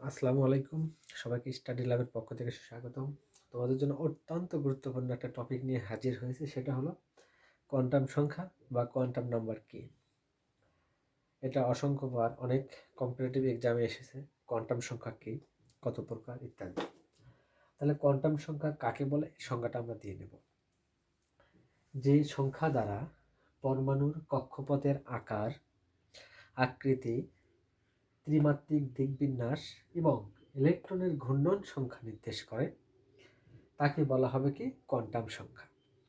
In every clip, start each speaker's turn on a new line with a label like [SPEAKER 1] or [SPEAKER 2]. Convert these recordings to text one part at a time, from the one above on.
[SPEAKER 1] আসসালামু আলাইকুম। সবাইকে স্টাডি ল্যাবের পক্ষ থেকে স্বাগতম তোমাদের জন্য অত্যন্ত গুরুত্বপূর্ণ একটা টপিক নিয়ে হাজির হয়েছে, সেটা হলো কোয়ান্টাম সংখ্যা বা কোয়ান্টাম নাম্বার কি? এটা অসংখ্যবার অনেক কম্পিটিটিভ এক্সামে এসেছে কোয়ান্টাম সংখ্যা কি, কত প্রকার ইত্যাদি। তাহলে কোয়ান্টাম সংখ্যা কাকে বলে? সংখ্যাটা আমরা দিয়ে নেব। যে সংখ্যা দ্বারা পরমাণুর কক্ষপথের আকার, আকৃতি ত্রিমাত্রিক দিকবিন্যাস এবং ইলেকট্রনের ঘূর্ণন সংখ্যা নির্দেশ করে। তাকে বলা হবে কি? কোয়ান্টাম সংখ্যা।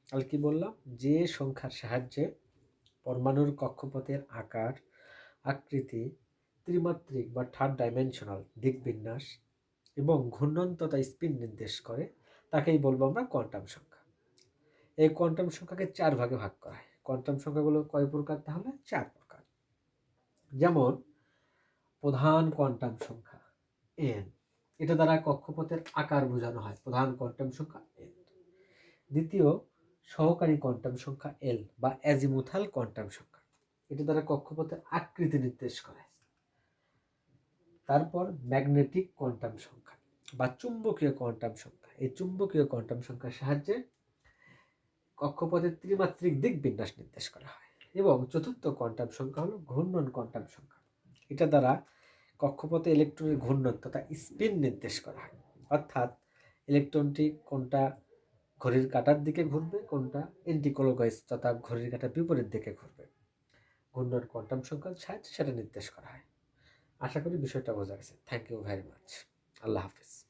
[SPEAKER 1] তাহলে কি বললাম? যে সংখ্যার সাহায্যে পরমাণুর কক্ষপথের আকার, আকৃতি, ত্রিমাত্রিক বা থার্ড ডাইমেনশনাল দিকবিন্যাস এবং ঘূর্ণন তথা স্পিন নির্দেশ করে, তাকেই বলব আমরা কোয়ান্টাম সংখ্যা। এই কোয়ান্টাম সংখ্যাকে চার ভাগে ভাগ করা হয়। কোয়ান্টাম সংখ্যাগুলো কয় প্রকার তাহলে? চার প্রকার। যেমন প্রধান কোয়ান্টাম সংখ্যা এন এটা দ্বারা কক্ষপথের আকার বোঝানো হয়, প্রধান কোয়ান্টাম সংখ্যা এন দ্বিতীয়, সহকারী কোয়ান্টাম সংখ্যা এল বা অ্যাজিমুথাল কোয়ান্টাম সংখ্যা। এটা দ্বারা কক্ষপথের আকৃতি নির্দেশ করে। তারপর ম্যাগনেটিক কোয়ান্টাম সংখ্যা বা চুম্বকীয় কোয়ান্টাম সংখ্যা। এই চুম্বকীয় কোয়ান্টাম সংখ্যার সাহায্যে কক্ষপথের ত্রিমাত্রিক দিক বিন্যাস নির্দেশ করা হয়। এবং চতুর্থ কোয়ান্টাম সংখ্যা হলো ঘূর্ণন কোয়ান্টাম সংখ্যা। এটা দ্বারা কক্ষপথে ইলেকট্রনের ঘূর্ণন তথা স্পিন নির্দেশ করা হয়। অর্থাৎ ইলেকট্রনটি কোনটা ঘড়ির কাটার দিকে ঘুরবে, কোনটা এন্টিকোলোগাইস তথা ঘড়ির কাটার বিপরীত দিকে ঘুরবে। ঘূর্ণন কোয়ান্টাম সংখ্যার সাহায্যে সেটা নির্দেশ করা হয়। আশা করি বিষয়টা বোঝা গেছে। থ্যাংক ইউ ভেরি মাচ আল্লাহ হাফিজ।